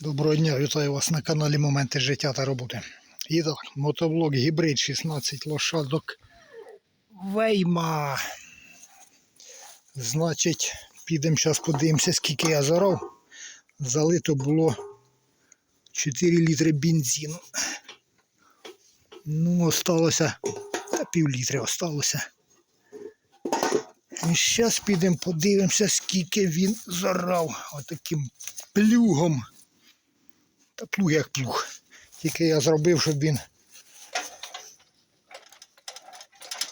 Доброго дня, вітаю вас на каналі Моменти життя та роботи. І так, мотоблок гібрид 16 лошадок Вейма. Значить, підемо зараз подивимося, скільки я зарав. Залито було 4 літри бензину. Ну, осталося та пів літри осталося. І зараз підемо подивимося, скільки він зарав отаким плюгом. Та плуг як плуг. Тільки я зробив, щоб він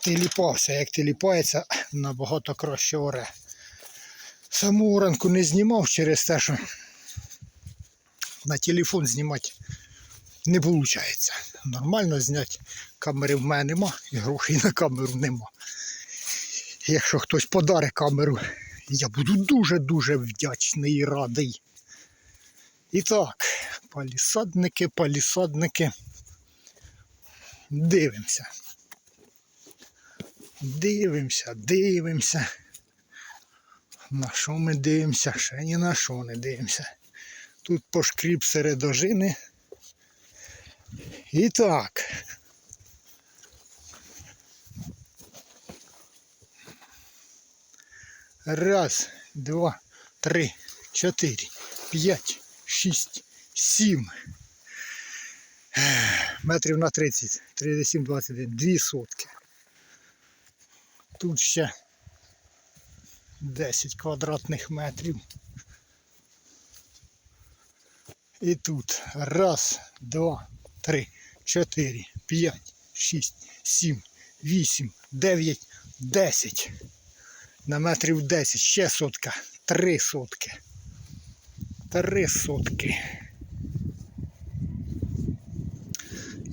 теліпався. Як теліпається, набагато краще оре. Саму оранку не знімав через те, що на телефон знімати не виходить. Нормально зняти камери в мене нема і грошей на камеру нема. Якщо хтось подарить камеру, я буду дуже-дуже вдячний і радий. І так, палісадники, палісадники. Дивимося. Дивимося, дивимося. На що ми дивимося? Ще ні на що не дивимося. Тут пошкріб середожини. І так. Раз, два, три, чотири, п'ять, шість, сім. Метрів на 30, 37, 21, дві сотки. Тут ще 10 квадратних метрів. І тут раз, два, три, чотири, п'ять, шість, сім, вісім, дев'ять, десять. На метрів 10, ще сотка, три сотки. Три сотки.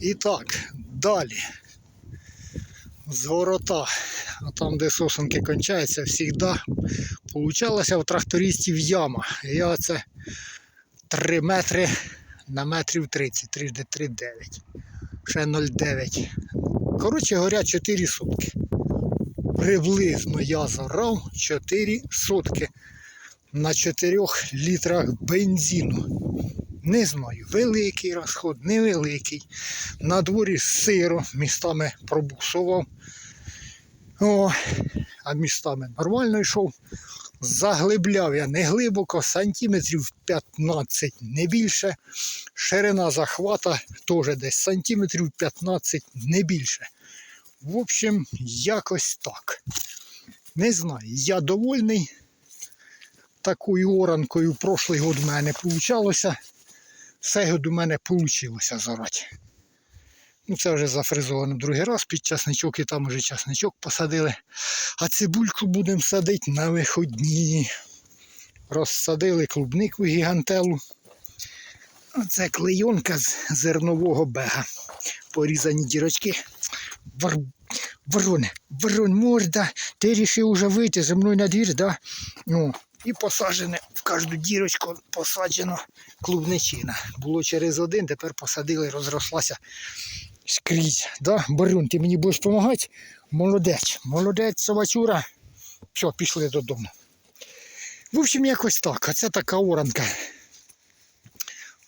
І так, далі. З ворота, а там, де сосенки кончаються, завжди получалася у трактористів яма. Я оце 3 метри на метрів 30, 3 3 9. Ще 0,9. Коротше говоря, 4 сотки. Приблизно я зарав 4 сотки на 4 літрах бензину. Не знаю, великий розход, невеликий. На дворі сиро, містами пробуксував. О, а містами нормально йшов. Заглибляв я не глибоко, сантиметрів 15, не більше. Ширина захвата теж десь сантиметрів 15, не більше. В общем, якось так. Не знаю, я довольний такою оранкою. Прошлий год в мене вийшло. Цей год у мене вийшло зарати. Ну, це вже зафризовано другий раз під часничок і там вже часничок посадили. А цибульку будемо садити на виходні. Розсадили клубнику гігантелу. Оце клейонка з зернового бега. Порізані дірочки. Вар... Вороне, ворон, морда, ти рішив уже вийти зі мною на двір, да? Ну, і посаджене в кожну дірочку посаджено клубничина. Було через один, тепер посадили, розрослася скрізь. Да? Барюн, ти мені будеш допомагати? Молодець, молодець, собачура. Все, пішли додому. В общем, якось так. Оце така оранка.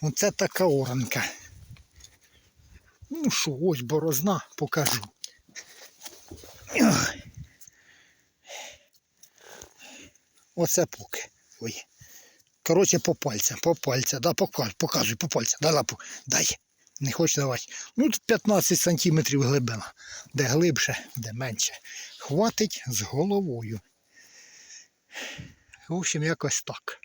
Оце така оранка. Ну що, ось борозна, покажу. Ой. Оце поки. Ой. Коротше, по пальцям, по пальцям, да, покажу, показуй, по пальцям, дай лапу, дай. Не хоче давати. Ну, 15 сантиметрів глибина. Де глибше, де менше. Хватить з головою. В общем, якось так.